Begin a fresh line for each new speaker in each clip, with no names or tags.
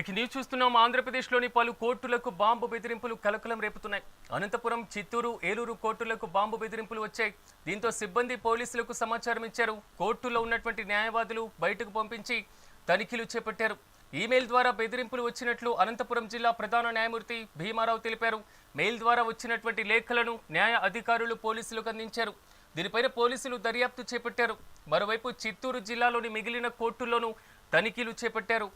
Breaking news చూస్తున్నాం ఆంధ్రప్రదేశ్లోని పలు కోర్టులకు బాంబు బెదిరింపులు కలకలం రేపుతున్నాయి. అనంతపురం చిత్తూరు ఏలూరు కోర్టులకు బాంబు బెదిరింపులు వచ్చాయి. దీంతో సిబ్బంది పోలీసులకు సమాచారం ఇచ్చారు. కోర్టులో ఉన్నటువంటి న్యాయవాదులు బయటకు పంపించి తనిఖీలు చేపట్టారు. ఈమెయిల్ ద్వారా బెదిరింపులు వచ్చినట్లు అనంతపురం జిల్లా ప్రధాన న్యాయమూర్తి భీమారావు తెలిపారు. మెయిల్ ద్వారా వచ్చినటువంటి లేఖలను న్యాయ అధికారులు పోలీసులకు అందించారు. దీనిపైన పోలీసులు దర్యాప్తు చేపట్టారు. మరోవైపు చిత్తూరు జిల్లాలోని మిగిలిన కోర్టుల్లోనూ తనిఖీలు చేపట్టారు.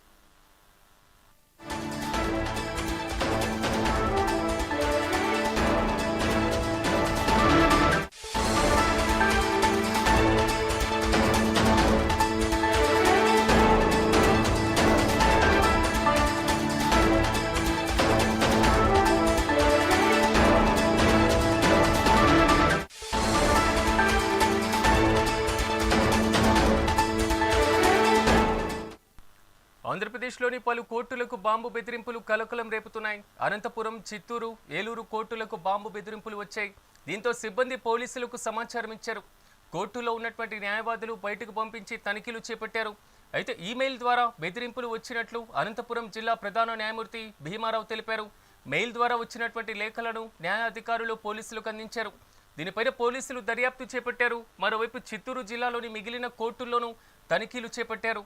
ఆంధ్రప్రదేశ్లోని పలు కోర్టులకు బాంబు బెదిరింపులు కలకలం రేపుతున్నాయి. అనంతపురం చిత్తూరు ఏలూరు కోర్టులకు బాంబు బెదిరింపులు వచ్చాయి. దీంతో సిబ్బంది పోలీసులకు సమాచారం ఇచ్చారు. కోర్టులో ఉన్నటువంటి న్యాయవాదులు బయటకు పంపించి తనిఖీలు చేపట్టారు. అయితే ఈమెయిల్ ద్వారా బెదిరింపులు వచ్చినట్లు అనంతపురం జిల్లా ప్రధాన న్యాయమూర్తి భీమారావు తెలిపారు. మెయిల్ ద్వారా వచ్చినటువంటి లేఖలను న్యాయ అధికారులు పోలీసులకు అందించారు. దీనిపైన పోలీసులు దర్యాప్తు చేపట్టారు. మరోవైపు చిత్తూరు జిల్లాలోని మిగిలిన కోర్టుల్లోనూ తనిఖీలు చేపట్టారు.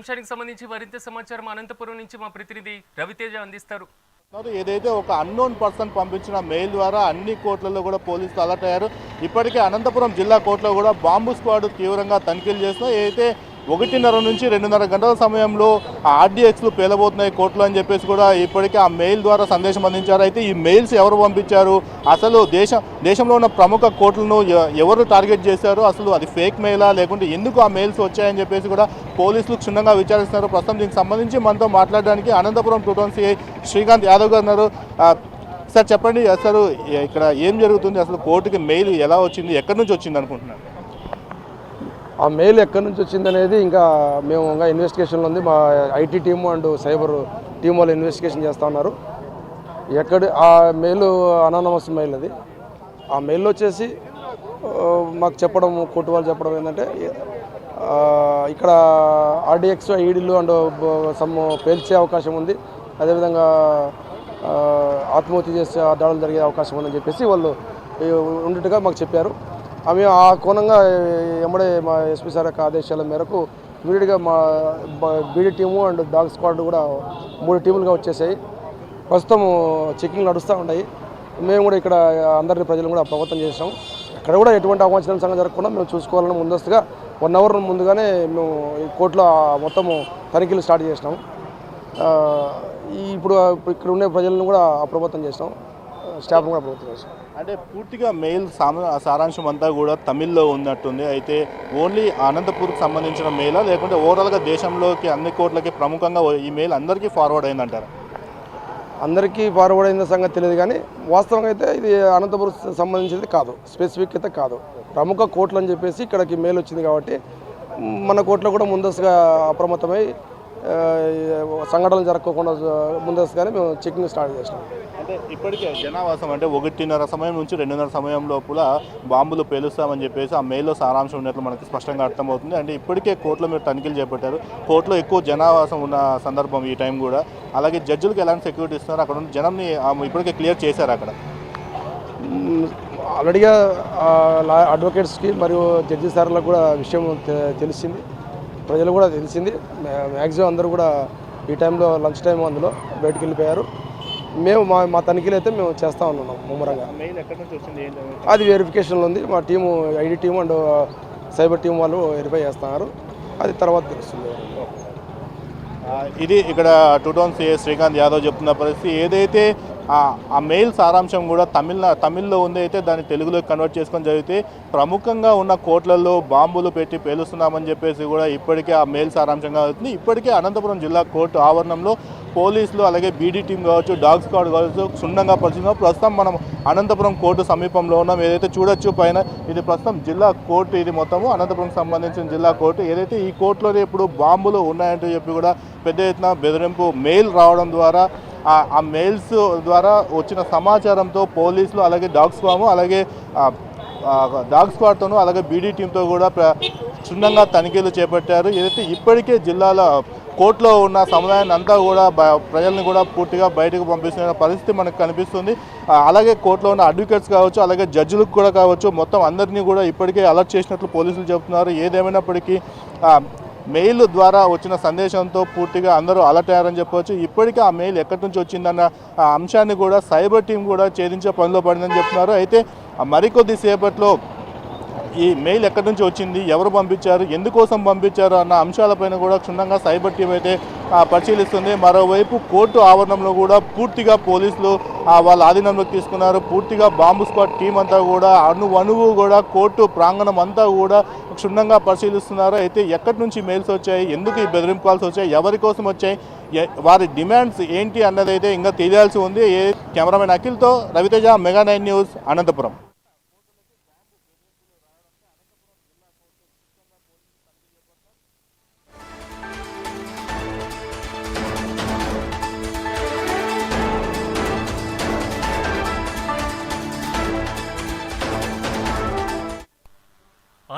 అంశానికి సంబంధించి మరింత సమాచారం అనంతపురం నుంచి మా ప్రతినిధి రవితేజ అందిస్తారు.
మరి ఏదైతే ఒక అన్నోన్ పర్సన్ పంపించిన మెయిల్ ద్వారా అన్ని కోర్టులలో కూడా పోలీసులు అలర్ట్ అయ్యారు. ఇప్పటికే అనంతపురం జిల్లా కోర్టులో కూడా బాంబు స్క్వాడ్ తీవ్రంగా తనిఖీలు చేస్తున్నాయి. ఏదైతే ఒకటిన్నర నుంచి రెండున్నర గంటల సమయంలో ఆర్డీఎక్స్లు పేలబోతున్నాయి కోర్టులు అని చెప్పేసి కూడా ఇప్పటికే ఆ మెయిల్ ద్వారా సందేశం అందించారు. అయితే ఈ మెయిల్స్ ఎవరు పంపించారు? అసలు దేశం దేశంలో ఉన్న ప్రముఖ కోర్టులను ఎవరు టార్గెట్ చేశారు? అసలు అది ఫేక్ మెయిలా? లేకుంటే ఎందుకు ఆ మెయిల్స్ వచ్చాయని చెప్పేసి కూడా పోలీసులు క్షుణ్ణంగా విచారిస్తున్నారు. ప్రస్తుతం దీనికి సంబంధించి మనతో మాట్లాడడానికి Anantapuram two town CI Srikanth Yadav garu ఉన్నారు. సార్ చెప్పండి. అసలు ఇక్కడ ఏం జరుగుతుంది? అసలు కోర్టుకి మెయిల్ ఎలా వచ్చింది? ఎక్కడి నుంచి వచ్చింది అనుకుంటున్నారు?
ఆ మెయిల్ ఎక్కడి నుంచి వచ్చిందనేది ఇంకా మేము ఇంకా ఇన్వెస్టిగేషన్లో ఉంది. మా IT team and cyber team వాళ్ళు ఇన్వెస్టిగేషన్ చేస్తూ ఉన్నారు. ఎక్కడ ఆ మెయిల్ అనానమస్ మెయిల్ అది. ఆ మెయిల్ వచ్చేసి మాకు చెప్పడం కోర్టు వాళ్ళు చెప్పడం ఏంటంటే ఇక్కడ ఆర్డిఎక్స్ ఈడీలు అండ్ సమ్ పేల్చే అవకాశం ఉంది. అదేవిధంగా ఆత్మహత్య చేసే దాడులు జరిగే అవకాశం ఉందని చెప్పేసి వాళ్ళు ఉండేట్టుగా మాకు చెప్పారు. ఆమె ఆ కోణంగా ఎమ్మడే మా ఎస్పీ సార్ యొక్క ఆదేశాల మేరకు ఇమీడియట్గా మా BD team and dog squad కూడా మూడు టీములుగా వచ్చేసాయి. ప్రస్తుతం చెకింగ్ నడుస్తూ ఉన్నాయి. మేము కూడా ఇక్కడ అందరి ప్రజలను కూడా అప్రమత్తం చేసాం ఇక్కడ కూడా ఎటువంటి అవాంఛనీయ సంఘం జరగకుండా మేము చూసుకోవాలని ముందస్తుగా వన్ అవర్ ముందుగానే మేము ఈ కోర్టులో మొత్తము తనిఖీలు స్టార్ట్ చేసినాం. ఇప్పుడు ఇక్కడ ఉండే ప్రజలను కూడా అప్రమత్తం చేసినాం. స్టాఫ్ను కూడా అప్రమత్తం చేసినాం.
అంటే పూర్తిగా మెయిల్ సారాంశం అంతా కూడా తమిళ్ళో ఉన్నట్టుంది. అయితే ఓన్లీ అనంతపూర్కి సంబంధించిన మెయిలా? లేకుంటే ఓవరాల్గా దేశంలోకి అన్ని కోట్లకి ప్రముఖంగా ఈ మెయిల్ అందరికీ ఫార్వర్డ్ అయిందంటారు?
అందరికీ ఫార్వర్డ్ అయిన సంగతి తెలియదు కానీ వాస్తవంగా అయితే ఇది అనంతపురం సంబంధించింది కాదు. స్పెసిఫిక్ అయితే కాదు. ప్రముఖ కోట్లు అని చెప్పేసి ఇక్కడికి మెయిల్ వచ్చింది కాబట్టి మన కోర్టులో కూడా ముందస్తుగా అప్రమత్తమై సంఘటనలు జరగకుండా ముందస్తుగానే మేము చెకింగ్ స్టార్ట్ చేసినాం.
అంటే ఇప్పటికే జనావాసం అంటే ఒకటిన్నర సమయం నుంచి రెండున్నర సమయం లోపల బాంబులు పేలుస్తామని చెప్పేసి ఆ మెయిల్లో సారాంశం ఉన్నట్లు మనకి స్పష్టంగా అర్థమవుతుంది. అంటే ఇప్పటికే కోర్టులో మీరు తనిఖీలు చేపట్టారు. కోర్టులో ఎక్కువ జనావాసం ఉన్న సందర్భం ఈ టైం కూడా. అలాగే జడ్జిలకు ఎలాంటి సెక్యూరిటీ ఇస్తున్నారు? అక్కడ ఉన్న జనంని ఇప్పటికే క్లియర్ చేశారు అక్కడ.
ఆల్రెడీగా అడ్వకేట్స్కి మరియు జడ్జి సార్లకు కూడా విషయం తెలిసింది. ప్రజలు కూడా తెలిసింది. మ్యా- మ్యాక్సిమం అందరూ కూడా ఈ టైంలో లంచ్ టైం అందులో బయటికి వెళ్ళిపోయారు. మేము మా మా తనిఖీలు అయితే మేము చేస్తూ ఉన్నాం ముమ్మరంగా. అది వెరిఫికేషన్లో ఉంది. మా team ID team and cyber team వాళ్ళు వెరిఫై చేస్తున్నారు. అది తర్వాత తెలుస్తుంది.
ఇది ఇక్కడ టూ టౌన్ శ్రీకాంత్ యాదవ్ చెప్తున్న పరిస్థితి. ఏదైతే ఆ- మెయిల్ సారాంశం కూడా తమిళ తమిళ్ళో ఉంది అయితే దాన్ని తెలుగులోకి కన్వర్ట్ చేసుకొని జరిగితే ప్రముఖంగా ఉన్న కోట్లలో బాంబులు పెట్టి పేలుస్తున్నామని చెప్పేసి కూడా ఇప్పటికే ఆ మెయిల్ సారాంశంగా అవుతుంది ఇప్పటికే అనంతపురం జిల్లా కోర్టు ఆవరణంలో పోలీసులు అలాగే బీడీ టీం కావచ్చు డాగ్ స్క్వాడ్ కావచ్చు క్షుణ్ణంగా పరిశీలించాం ప్రస్తుతం మనం అనంతపురం కోర్టు సమీపంలో ఉన్నాం. ఏదైతే చూడొచ్చు పైన ఇది ప్రస్తుతం జిల్లా కోర్టు ఇది మొత్తము. అనంతపురం సంబంధించిన జిల్లా కోర్టు. ఏదైతే ఈ కోర్టులో ఇప్పుడు బాంబులు ఉన్నాయంటూ చెప్పి కూడా పెద్ద ఎత్తున బెదిరింపు మెయిల్ రావడం ద్వారా ఆ- మెయిల్స్ ద్వారా వచ్చిన సమాచారంతో పోలీసులు అలాగే డాగ్ స్క్వాము అలాగే డాగ్ స్క్వాడ్తోనూ అలాగే బీడీ టీంతో కూడా క్షుణ్ణంగా తనిఖీలు చేపట్టారు. ఏదైతే ఇప్పటికే జిల్లాలో కోర్టులో ఉన్న సముదాయాన్ని అంతా కూడా ప్రజల్ని కూడా పూర్తిగా బయటకు పంపిస్తున్న పరిస్థితి మనకు కనిపిస్తుంది. అలాగే కోర్టులో ఉన్న అడ్వకేట్స్ కావచ్చు అలాగే జడ్జిలకు కూడా కావచ్చు మొత్తం అందరినీ కూడా ఇప్పటికే అలర్ట్ చేసినట్లు పోలీసులు చెబుతున్నారు. ఏదేమైనప్పటికీ మెయిల్ ద్వారా వచ్చిన సందేశంతో పూర్తిగా అందరూ అలర్ట్ అయ్యారని చెప్పవచ్చు ఇప్పటికీ ఆ మెయిల్ ఎక్కడి నుంచి వచ్చిందన్న ఆ అంశాన్ని కూడా సైబర్ టీం కూడా ఛేదించే పనిలో పడిందని చెప్తున్నారు. అయితే ఆ మరికొద్ది సేపట్లో ఈ మెయిల్ ఎక్కడి నుంచి వచ్చింది ఎవరు పంపించారు ఎందుకోసం పంపించారు అన్న అంశాలపైన కూడా క్షుణ్ణంగా సైబర్ టీం అయితే పరిశీలిస్తుంది. మరోవైపు కోర్టు ఆవరణంలో కూడా పూర్తిగా పోలీసులు వాళ్ళ ఆధీనంలోకి తీసుకున్నారు. పూర్తిగా బాంబు స్క్వాడ్ టీం అంతా కూడా అణు అణువు కూడా కోర్టు ప్రాంగణం అంతా కూడా క్షుణ్ణంగా పరిశీలిస్తున్నారు. అయితే ఎక్కడి నుంచి మెయిల్స్ వచ్చాయి ఎందుకు ఈ బెదిరింపు కాల్స్ వచ్చాయి ఎవరి కోసం వచ్చాయి వారి డిమాండ్స్ ఏంటి అన్నది అయితే ఇంకా తెలియాల్సి ఉంది. ఏ cameraman అఖిల్తో Raviteja mega nine news Anantapuram.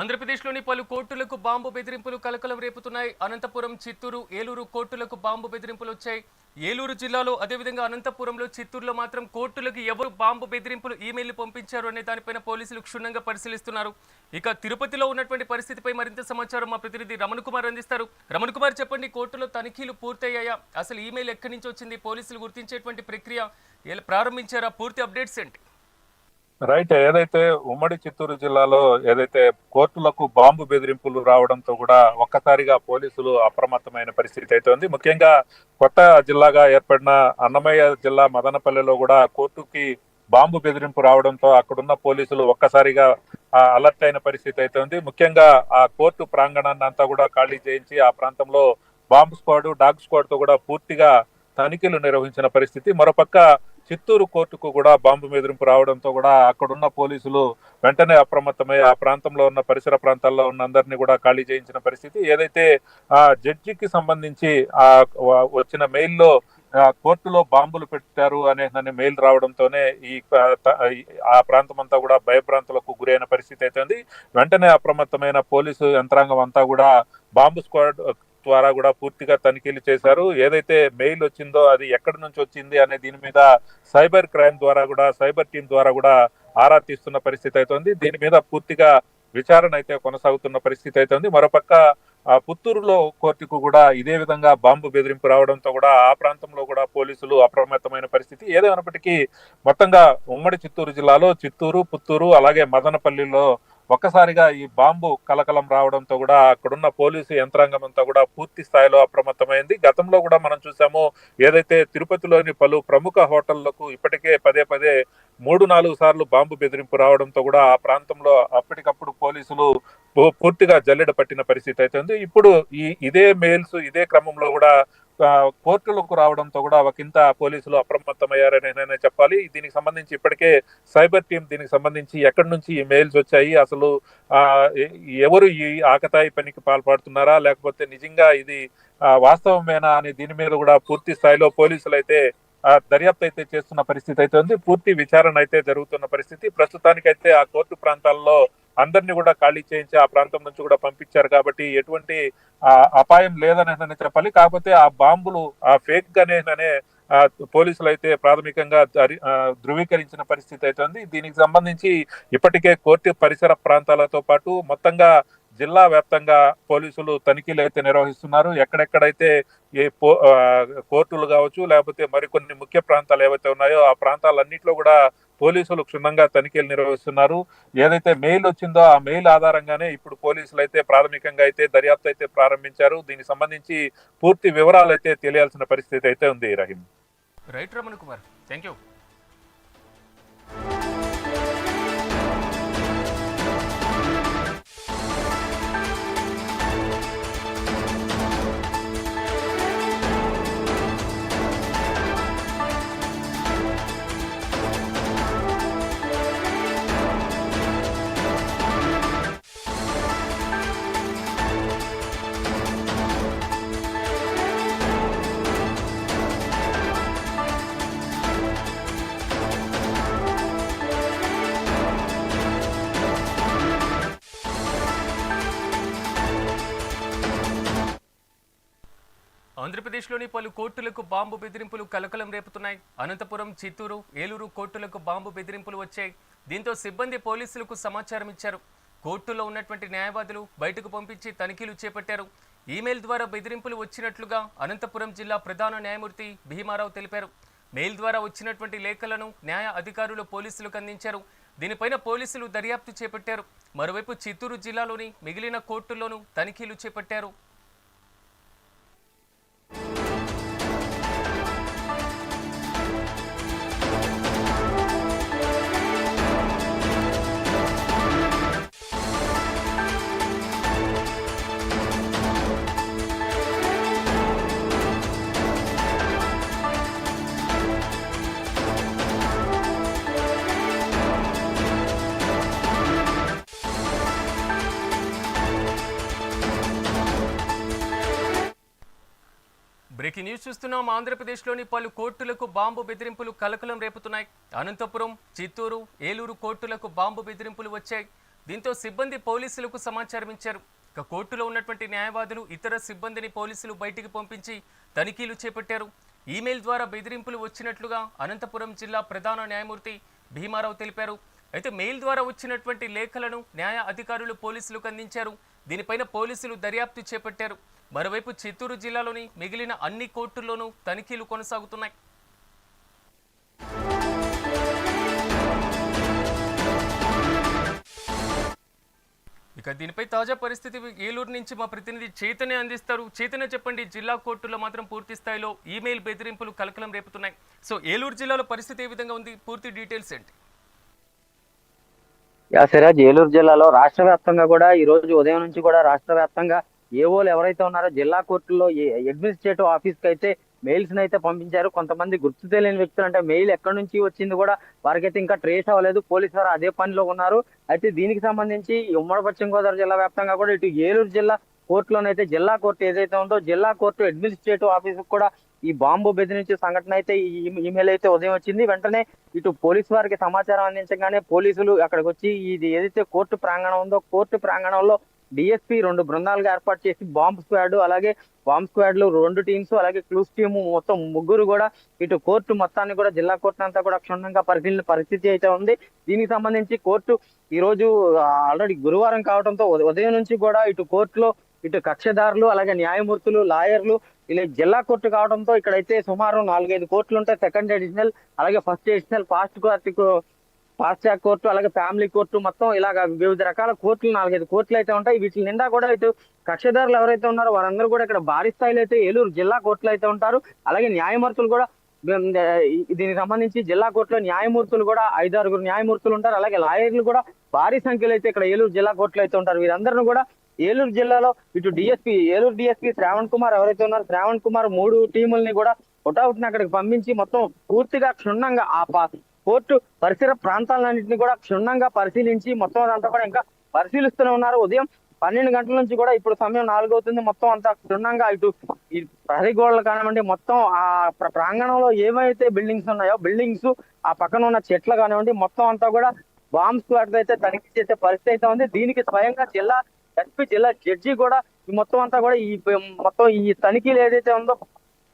ఆంధ్రప్రదేశ్లోని పలు కోర్టులకు బాంబు బెదిరింపులు కలకలం రేపుతున్నాయి. అనంతపురం చిత్తూరు ఏలూరు కోర్టులకు బాంబు బెదిరింపులు వచ్చాయి. ఏలూరు జిల్లాలో అదేవిధంగా అనంతపురంలో చిత్తూరులో మాత్రం కోర్టులకు ఎవరు బాంబు బెదిరింపులు ఈమెయిల్ పంపించారు అనే దానిపైన పోలీసులు క్షుణ్ణంగా పరిశీలిస్తున్నారు. ఇక తిరుపతిలో ఉన్నటువంటి పరిస్థితిపై మరింత సమాచారం మా ప్రతినిధి రమణ్ కుమార్ అందిస్తారు. రమణ్ కుమార్ చెప్పండి కోర్టులో తనిఖీలు పూర్తయ్యాయా? అసలు ఈమెయిల్ ఎక్కడి నుంచి వచ్చింది? పోలీసులు గుర్తించేటువంటి ప్రక్రియ ఎలా ప్రారంభించారా? పూర్తి అప్డేట్స్ ఏంటి?
రైట్ ఏదైతే ఉమ్మడి చిత్తూరు జిల్లాలో ఏదైతే కోర్టులకు బాంబు బెదిరింపులు రావడంతో కూడా ఒక్కసారిగా పోలీసులు అప్రమత్తమైన పరిస్థితి అయితే ఉంది. ముఖ్యంగా కొత్త జిల్లాగా ఏర్పడిన అన్నమయ్య జిల్లా మదనపల్లెలో కూడా కోర్టుకి బాంబు బెదిరింపు రావడంతో అక్కడున్న పోలీసులు ఒక్కసారిగా అలర్ట్ అయిన పరిస్థితి అయితే ఉంది. ముఖ్యంగా ఆ కోర్టు ప్రాంగణాన్ని అంతా కూడా ఖాళీ చేయించి ఆ ప్రాంతంలో బాంబు స్క్వాడ్ డాగ్ స్క్వాడ్తో కూడా పూర్తిగా తనిఖీలు నిర్వహించిన పరిస్థితి. మరోపక్క చిత్తూరు కోర్టుకు కూడా బాంబు బెదిరింపు రావడంతో కూడా అక్కడున్న పోలీసులు వెంటనే అప్రమత్తమై ఆ ప్రాంతంలో ఉన్న పరిసర ప్రాంతాల్లో ఉన్న అందరినీ కూడా ఖాళీ చేయించిన పరిస్థితి. ఏదైతే ఆ జడ్జికి సంబంధించి ఆ వచ్చిన మెయిల్లో కోర్టులో బాంబులు పెట్టారు అనే మెయిల్ రావడంతోనే ఈ ఈ- ఆ ప్రాంతం అంతా కూడా భయభ్రాంతులకు గురైన పరిస్థితి అయితే ఉంది వెంటనే అప్రమత్తమైన పోలీసు యంత్రాంగం అంతా కూడా బాంబు స్క్వాడ్ ద్వారా కూడా పూర్తిగా తనిఖీలు చేశారు. ఏదైతే మెయిల్ వచ్చిందో అది ఎక్కడి నుంచి వచ్చింది అనే దీని మీద సైబర్ క్రైమ్ ద్వారా కూడా సైబర్ టీం ద్వారా కూడా ఆరా తీస్తున్న పరిస్థితి అయితే ఉంది దీని మీద పూర్తిగా విచారణ అయితే కొనసాగుతున్న పరిస్థితి అయితే ఉంది మరోపక్క ఆ పుత్తూరులో కోర్టుకు కూడా ఇదే విధంగా బాంబు బెదిరింపు రావడంతో కూడా ఆ ప్రాంతంలో కూడా పోలీసులు అప్రమత్తమైన పరిస్థితి. ఏదేమైనప్పటికీ మొత్తంగా ఉమ్మడి చిత్తూరు జిల్లాలో చిత్తూరు పుత్తూరు అలాగే మదనపల్లిలో ఒక్కసారిగా ఈ బాంబు కలకలం రావడంతో కూడా అక్కడున్న పోలీసు యంత్రాంగం అంతా కూడా పూర్తి స్థాయిలో అప్రమత్తమైంది. గతంలో కూడా మనం చూసాము ఏదైతే తిరుపతిలోని పలు ప్రముఖ హోటళ్ళకు ఇప్పటికే పదే పదే మూడు నాలుగు సార్లు బాంబు బెదిరింపు రావడంతో కూడా ఆ ప్రాంతంలో అప్పటికప్పుడు పోలీసులు పూ- పూర్తిగా జల్లెడ పట్టిన పరిస్థితి అయితే ఉంది. ఇప్పుడు ఈ ఇదే మెయిల్స్ ఇదే క్రమంలో కూడా కోర్టులకు రావడంతో కూడా ఒకంత పోలీసులు అప్రమత్తమయ్యారని నేనే చెప్పాలి. దీనికి సంబంధించి ఇప్పటికే సైబర్ టీం దీనికి సంబంధించి ఎక్కడి నుంచి ఈ మెయిల్స్ వచ్చాయి అసలు ఆ ఎవరు ఈ ఆకతాయి పనికి పాల్పడుతున్నారా లేకపోతే నిజంగా ఇది ఆ, వాస్తవమేనా అని దీని మీద కూడా పూర్తి స్థాయిలో పోలీసులు అయితే దర్యాప్తు అయితే చేస్తున్న పరిస్థితి అయితే ఉంది. పూర్తి విచారణ అయితే జరుగుతున్న పరిస్థితి. ప్రస్తుతానికైతే ఆ కోర్టు ప్రాంతాల్లో అందరినీ కూడా ఖాళీ చేయించి ఆ ప్రాంతం నుంచి కూడా పంపించారు కాబట్టి ఎటువంటి ఆ, అపాయం లేదని చెప్పాలి. కాకపోతే ఆ బాంబులు ఆ ఫేక్ గానే అనే పోలీసులు అయితే ప్రాథమికంగా ధృవీకరించిన పరిస్థితి అయితే ఉంది దీనికి సంబంధించి ఇప్పటికే కోర్టు పరిసర ప్రాంతాలతో పాటు మొత్తంగా జిల్లా వ్యాప్తంగా పోలీసులు తనిఖీలు అయితే నిర్వహిస్తున్నారు. ఎక్కడెక్కడైతే ఏ పో కోర్టులు కావచ్చు లేకపోతే మరికొన్ని ముఖ్య ప్రాంతాలు ఏవైతే ఉన్నాయో ఆ ప్రాంతాలన్నింటిలో కూడా పోలీసులు క్షుణ్ణంగా తనిఖీలు నిర్వహిస్తున్నారు. ఏదైతే మెయిల్ వచ్చిందో ఆ మెయిల్ ఆధారంగానే ఇప్పుడు పోలీసులు అయితే ప్రాథమికంగా అయితే దర్యాప్తు అయితే ప్రారంభించారు. దీనికి సంబంధించి పూర్తి వివరాలు అయితే తెలియాల్సిన పరిస్థితి అయితే ఉంది Rahim.
Right Raman Kumar thank you ఆంధ్రప్రదేశ్లోని పలు కోర్టులకు బాంబు బెదిరింపులు కలకలం రేపుతున్నాయి. అనంతపురం చిత్తూరు ఏలూరు కోర్టులకు బాంబు బెదిరింపులు వచ్చాయి. దీంతో సిబ్బంది పోలీసులకు సమాచారం ఇచ్చారు. కోర్టులో ఉన్నటువంటి న్యాయవాదులు బయటకు పంపించి తనిఖీలు చేపట్టారు. ఈమెయిల్ ద్వారా బెదిరింపులు వచ్చినట్లుగా అనంతపురం జిల్లా ప్రధాన న్యాయమూర్తి భీమారావు తెలిపారు. మెయిల్ ద్వారా వచ్చినటువంటి లేఖలను న్యాయ అధికారులు పోలీసులకు అందించారు. దీనిపైన పోలీసులు దర్యాప్తు చేపట్టారు. మరోవైపు చిత్తూరు జిల్లాలోని మిగిలిన కోర్టుల్లోనూ తనిఖీలు చేపట్టారు. బ్రేకింగ్ న్యూస్ చూస్తున్నాం. ఆంధ్రప్రదేశ్లోని పలు కోర్టులకు బాంబు బెదిరింపులు కలకలం రేపుతున్నాయి. అనంతపురం చిత్తూరు ఏలూరు కోర్టులకు బాంబు బెదిరింపులు వచ్చాయి. దీంతో సిబ్బంది పోలీసులకు సమాచారం ఇచ్చారు. ఇక కోర్టులో ఉన్నటువంటి న్యాయవాదులు ఇతర సిబ్బందిని పోలీసులు బయటికి పంపించి తనిఖీలు చేపట్టారు. ఈమెయిల్ ద్వారా బెదిరింపులు వచ్చినట్లుగా అనంతపురం జిల్లా ప్రధాన న్యాయమూర్తి భీమారావు తెలిపారు. అయితే మెయిల్ ద్వారా వచ్చినటువంటి లేఖలను న్యాయ అధికారులు పోలీసులకు అందించారు. దీనిపైన పోలీసులు దర్యాప్తు చేపట్టారు. మరోవైపు చిత్తూరు జిల్లాలోని మిగిలిన అన్ని కోర్టుల్లోనూ తనిఖీలు కొనసాగుతున్నాయి. ఇక దీనిపై తాజా పరిస్థితి ఏలూరు నుంచి మా ప్రతినిధి చైతన్య అందిస్తారు. చైతన్య చెప్పండి జిల్లా కోర్టులో మాత్రం పూర్తి స్థాయిలో ఈమెయిల్ బెదిరింపులు కలకలం రేపుతున్నాయి. సో ఏలూరు జిల్లాలో పరిస్థితి ఏ విధంగా ఉంది? పూర్తి డీటెయిల్స్ ఏంటి?
యా సిరాజ్ ఏలూరు జిల్లాలో రాష్ట్ర వ్యాప్తంగా కూడా ఈ రోజు ఉదయం నుంచి కూడా రాష్ట్ర వ్యాప్తంగా ఏవోలు ఎవరైతే ఉన్నారో జిల్లా కోర్టులో అడ్మినిస్ట్రేటివ్ ఆఫీస్కి అయితే మెయిల్స్ అయితే పంపించారు. కొంతమంది గుర్తు తెలియని వ్యక్తులు అంటే మెయిల్ ఎక్కడి నుంచి వచ్చింది కూడా వారికైతే ఇంకా ట్రేస్ అవ్వలేదు. పోలీసు వారు అదే పనిలో ఉన్నారు. అయితే దీనికి సంబంధించి ఉమ్మడి పశ్చిమ గోదావరి జిల్లా వ్యాప్తంగా కూడా ఇటు ఏలూరు జిల్లా కోర్టులోనైతే జిల్లా కోర్టు ఏదైతే ఉందో జిల్లా కోర్టు అడ్మినిస్ట్రేటివ్ ఆఫీస్ కూడా ఈ బాంబు బెదిరించే సంఘటన అయితే ఈ ఈమెయిల్ అయితే ఉదయం వచ్చింది. వెంటనే ఇటు పోలీసు వారికి సమాచారం అందించగానే పోలీసులు అక్కడికి వచ్చి ఇది ఏదైతే కోర్టు ప్రాంగణం ఉందో కోర్టు ప్రాంగణంలో డిఎస్పీ రెండు బృందాలుగా ఏర్పాటు చేసి బాంబ్ స్క్వాడ్ అలాగే బాంబ్ స్క్వాడ్లో రెండు టీమ్స్ అలాగే క్లూస్ టీము మొత్తం ముగ్గురు కూడా ఇటు కోర్టు మొత్తాన్ని కూడా జిల్లా కోర్టు అంతా కూడా క్షుణ్ణంగా పరిశీలన పరిస్థితి అయితే ఉంది. దీనికి సంబంధించి కోర్టు ఈ రోజు ఆల్రెడీ గురువారం కావడంతో ఉదయం నుంచి కూడా ఇటు కోర్టులో ఇటు కక్షదారులు అలాగే న్యాయమూర్తులు లాయర్లు ఇలా జిల్లా కోర్టు కావడంతో ఇక్కడైతే సుమారు నాలుగైదు కోర్టులు ఉంటాయి. సెకండ్ అడిషనల్ అలాగే first additional fast court fast track court అలాగే ఫ్యామిలీ కోర్టు మొత్తం ఇలాగ వివిధ రకాల కోర్టులు నాలుగైదు కోర్టులు అయితే ఉంటాయి. వీటి నిండా కూడా ఇటు కక్షదారులు ఎవరైతే ఉన్నారో వారందరూ కూడా ఇక్కడ భారీ స్థాయిలో అయితే ఏలూరు జిల్లా కోర్టులు అయితే ఉంటారు. అలాగే న్యాయమూర్తులు కూడా దీనికి సంబంధించి జిల్లా కోర్టులో న్యాయమూర్తులు కూడా ఐదారుగురు న్యాయమూర్తులు ఉంటారు. అలాగే లాయర్లు కూడా భారీ సంఖ్యలో అయితే ఇక్కడ ఏలూరు జిల్లా కోర్టులో అయితే ఉంటారు. వీరందరిని కూడా ఏలూరు జిల్లాలో ఇటు డిఎస్పీ ఏలూరు డిఎస్పీ శ్రావణ్ కుమార్ ఎవరైతే ఉన్నారో శ్రావణ్ కుమార్ మూడు టీముల్ని కూడా ఒకటౌట్ని అక్కడికి పంపించి మొత్తం పూర్తిగా క్షుణ్ణంగా ఆ పా- కోర్టు పరిసర ప్రాంతాలన్నింటినీ కూడా క్షుణ్ణంగా పరిశీలించి మొత్తం అదంతా కూడా ఇంకా పరిశీలిస్తూనే ఉన్నారు. ఉదయం పన్నెండు గంటల నుంచి కూడా ఇప్పుడు సమయం నాలుగు అవుతుంది. మొత్తం అంతా క్షుణ్ణంగా ఇటు ఈ ప్రహరీ గోడలు కానివ్వండి మొత్తం ఆ ప్రాంగణంలో ఏమైతే బిల్డింగ్స్ ఉన్నాయో బిల్డింగ్స్ ఆ పక్కన ఉన్న చెట్లు కానివ్వండి మొత్తం అంతా కూడా బాంబ్ స్క్వాడ్ అయితే తనిఖీ చేసే పరిస్థితి అయితే ఉంది. దీనికి స్వయంగా జిల్లా ఎస్పీ జిల్లా జడ్జి కూడా ఈ మొత్తం అంతా కూడా ఈ మొత్తం ఈ తనిఖీలు ఏదైతే ఉందో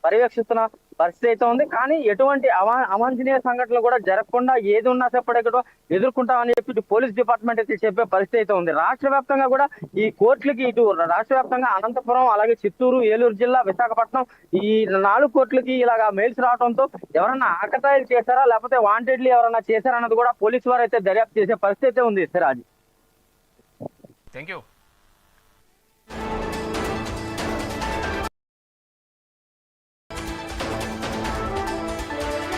పర్యవేక్షిస్తున్న పరిస్థితి అయితే ఉంది. కానీ ఎటువంటి అవా అవాంఛనీయ సంఘటనలు కూడా జరగకుండా ఏది ఉన్నా సరే ఎదుర్కొంటామని చెప్పి పోలీస్ డిపార్ట్మెంట్ అయితే చెప్పే పరిస్థితి అయితే ఉంది. రాష్ట్ర వ్యాప్తంగా కూడా ఈ కోర్టులకి ఇటు రాష్ట్ర వ్యాప్తంగా అనంతపురం అలాగే చిత్తూరు ఏలూరు జిల్లా విశాఖపట్నం ఈ నాలుగు కోర్టులకి ఇలాగా మెయిల్స్ రావడంతో ఎవరన్నా ఆకతాయిలు చేశారా? లేకపోతే వాంటెడ్లీ ఎవరన్నా చేశారా అన్నది కూడా పోలీసు వారు అయితే దర్యాప్తు చేసే పరిస్థితి అయితే ఉంది సిరాజ్.
Thank you